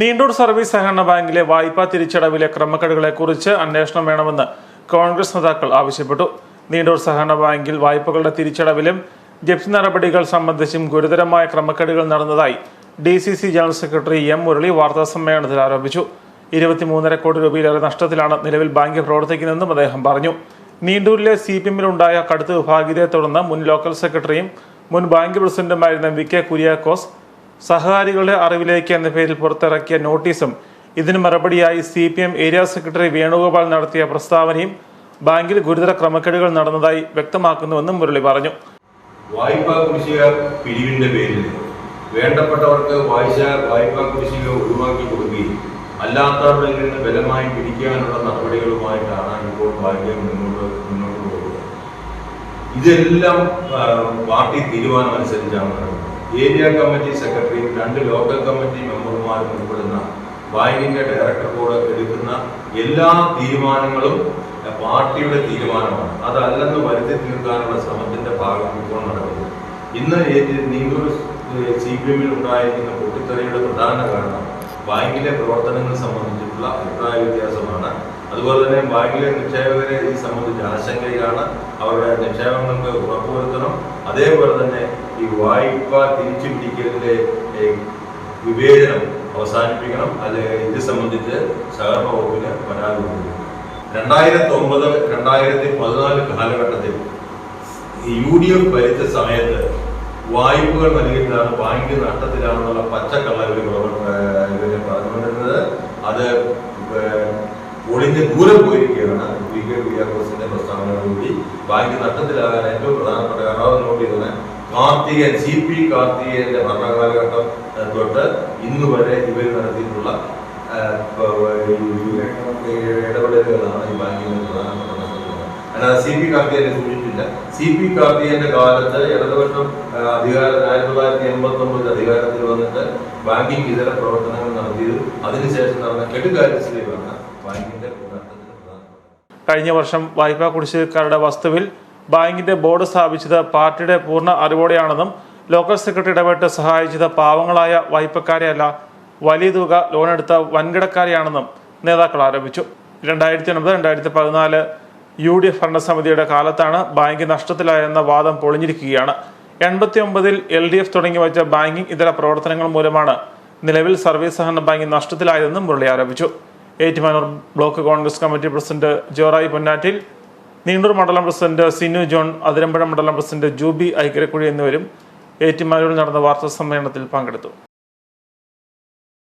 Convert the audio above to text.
Neendoor service സഹകരണ ബാങ്കിലെ വായ്പാ തിരിച്ചടവിലെ ക്രമക്കേടുകളെക്കുറിച്ച് അന്വേഷണം വേണമെന്ന് കോൺഗ്രസ് നേതാക്കൾ ആവശ്യപ്പെട്ടു. നീണ്ടൂർ സഹകരണ ബാങ്കിൽ വായ്പകളുടെ തിരിച്ചടവിലും ജപ്തി നടപടികൾ സംബന്ധിച്ചും ഗുരുതരമായ ക്രമക്കേടുകൾ നടന്നതായി D C C general secretary M Murali വാർത്താ സമ്മേളനത്തിൽ ആരോപിച്ചു. ഇരുപത്തിമൂന്നര കോടി രൂപയിലേറെ നഷ്ടത്തിലാണ് നിലവിൽ ബാങ്ക് പ്രവർത്തിക്കുന്നതെന്നും അദ്ദേഹം പറഞ്ഞു. നീണ്ടൂരിലെ സി പി എമ്മിലുണ്ടായ കടുത്ത വിഭാഗീയതയെ തുടർന്ന് മുൻ ലോക്കൽ സെക്രട്ടറിയും മുൻ ബാങ്ക് പ്രസിഡന്റുമായിരുന്ന വി കെ കുര്യാക്കോസ് സഹകാരികളുടെ അറിവിലേക്ക് എന്ന പേരിൽ പുറത്തിറക്കിയ നോട്ടീസും ഇതിന് മറുപടിയായി C P M area secretary Venugopal നടത്തിയ പ്രസ്താവനയും ബാങ്കിൽ ഗുരുതര ക്രമക്കേടുകൾ നടന്നതായി വ്യക്തമാക്കുന്നുവെന്നും മുരളി പറഞ്ഞു. വായ്പാ കുടിശ്ശിക പിരിവിന്റെ പേരിൽ. വേണ്ടപ്പെട്ടവർക്ക് വായിച്ച വായ്പാ കുടിശ്ശിക ഒഴിവാക്കി കൊടുക്കുകയും അല്ലാത്തവരുടെ നിന്ന് ബലമായി പിടിക്കാനുള്ള നടപടികളുമായിട്ടാണ് ഇപ്പോൾ ബാങ്ക് മുന്നോട്ട് മുന്നോട്ട് പോകുന്നത്. ഇതെല്ലാം പാർട്ടി തീരുമാനം അനുസരിച്ചാണ് ഏരിയ കമ്മിറ്റി സെക്രട്ടറി രണ്ട് ലോക്കൽ കമ്മിറ്റി മെമ്പർമാരും ഉൾപ്പെടുന്ന ബാങ്കിന്റെ ഡയറക്ടർ ബോർഡ് എടുക്കുന്ന എല്ലാ തീരുമാനങ്ങളും പാർട്ടിയുടെ തീരുമാനമാണ്. അതല്ലെന്ന് വരുത്തി തീർക്കാനുള്ള ശ്രമത്തിന്റെ ഭാഗം ഇപ്പോൾ നടക്കുന്നത് ഇന്ന് നീണ്ടൂർ സി പി എമ്മിൽ ഉണ്ടായിരിക്കുന്ന പൊട്ടിത്തെറിയുടെ പ്രധാന കാരണം ബാങ്കിലെ പ്രവർത്തനങ്ങൾ സംബന്ധിച്ചിട്ടുള്ള അഭിപ്രായ വ്യത്യാസമാണ് അതുപോലെ തന്നെ ബാങ്കിലെ നിക്ഷേപകരെ ഇത് സംബന്ധിച്ച് ആശങ്കയിലാണ് അവരുടെ നിക്ഷേപങ്ങൾക്ക് ഉറപ്പുവരുത്തണം. അതേപോലെ തന്നെ ഈ വായ്പ തിരിച്ചു പിടിക്കലിന്റെ വിവേചനം അവസാനിപ്പിക്കണം. അല്ലെങ്കിൽ ഇത് സംബന്ധിച്ച് സഹകരണ വകുപ്പിന് പരാതി കൊടുക്കും രണ്ടായിരത്തി ഒമ്പത് രണ്ടായിരത്തി പതിനാല് കാലഘട്ടത്തിൽ യു ഡി എഫ് ഭരിച്ച സമയത്ത് വായ്പകൾ നൽകിയിട്ടാണ് ബാങ്ക് നഷ്ടത്തിലാണെന്നുള്ള പച്ചക്കള്ള ഇവർ ഇവർ പറഞ്ഞുകൊണ്ടിരുന്നത്. അത് ഒളിഞ്ഞ് ദൂരം പോയിരിക്കുകയാണ്. വി കെ കുര്യാക്കോസിന്റെ പ്രസ്താവനയോടുകൂടി ബാങ്ക് നഷ്ടത്തിലാകാൻ ഏറ്റവും പ്രധാനപ്പെട്ട കാരണം അത് നോട്ട് ചെയ്തത് കാർത്തികൻ സി പി കാർത്തികന്റെ ഭരണകാലഘട്ടം തൊട്ട് ഇന്ന് വരെ ഇവർ നടത്തിയിട്ടുള്ള ഇടപെടലുകളാണ് ഈ ബാങ്കിന്റെ പ്രധാനപ്പെട്ട അല്ലാതെ സി പി കാർത്തികനെ സൂചിപ്പിച്ചില്ല സി പി കാർത്തികന്റെ കാലത്ത് ഇടതുപക്ഷം അധികാര ആയിരത്തി തൊള്ളായിരത്തി എൺപത്തി ഒമ്പതിൽ അധികാരത്തിൽ വന്നിട്ട് ബാങ്കിങ് ഇതര പ്രവർത്തനങ്ങൾ നടത്തിയത്. അതിനുശേഷം നടന്ന പ്രധാനപ്പെട്ടത് കഴിഞ്ഞ വർഷം വായ്പാ കുടിശ്ശികക്കാരുടെ വസ്തുവിൽ ബാങ്കിന്റെ ബോർഡ് സ്ഥാപിച്ചത് പാർട്ടിയുടെ പൂർണ അറിവോടെയാണെന്നും ലോക്കൽ സെക്രട്ടറി ഇടപെട്ട് സഹായിച്ചത് പാവങ്ങളായ വായ്പക്കാരെയല്ല വലിയ തുക ലോണെടുത്ത വൻകിടക്കാരെയാണെന്നും നേതാക്കൾ ആരോപിച്ചു. രണ്ടായിരത്തി ഒൻപത് രണ്ടായിരത്തി പതിനാല് യു ഡി എഫ് ഭരണസമിതിയുടെ കാലത്താണ് ബാങ്ക് നഷ്ടത്തിലായെന്ന വാദം പൊളിഞ്ഞിരിക്കുകയാണ്. എൺപത്തി ഒമ്പതിൽ എൽ ഡി എഫ് തുടങ്ങി വെച്ച ബാങ്കിംഗ് ഇതര പ്രവർത്തനങ്ങൾ മൂലമാണ് നിലവിൽ സർവീസ് സഹകരണ ബാങ്ക് നഷ്ടത്തിലായതെന്നും മുരളി ആരോപിച്ചു. Ettumanoor block Congress committee president ജോറായി Ponnattil Neendoor മണ്ഡലം പ്രസിഡന്റ് സിനു ജോൺ അതിരമ്പുഴ മണ്ഡലം പ്രസിഡന്റ് ജൂബി ഐക്കരക്കുഴി എന്നിവരും ഏറ്റുമാനൂരിൽ നടന്ന വാർത്താ സമ്മേളനത്തിൽ പങ്കെടുത്തു.